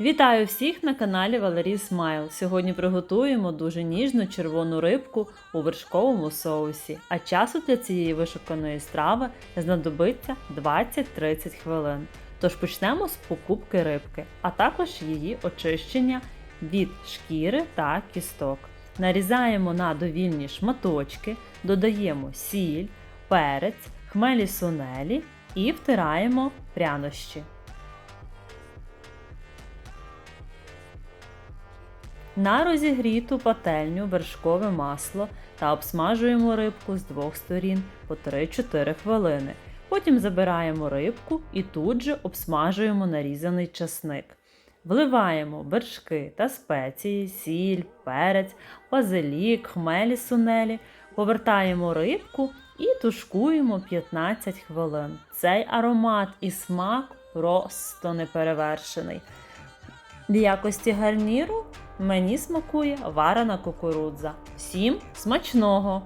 Вітаю всіх на каналі Валерій Смайл. Сьогодні приготуємо дуже ніжну червону рибку у вершковому соусі. А часу для цієї вишуканої страви знадобиться 20-30 хвилин. Тож почнемо з покупки рибки, а також її очищення від шкіри та кісток. Нарізаємо на довільні шматочки, додаємо сіль, перець, хмелі сунелі і втираємо прянощі. На розігріту пательню вершкове масло та обсмажуємо рибку з двох сторін по 3-4 хвилини. Потім забираємо рибку і тут же обсмажуємо нарізаний часник. Вливаємо вершки та спеції, сіль, перець, базилік, хмелі сунелі, повертаємо рибку і тушкуємо 15 хвилин. Цей аромат і смак просто неперевершений. В якості гарніру мені смакує варена кукурудза. Всім смачного!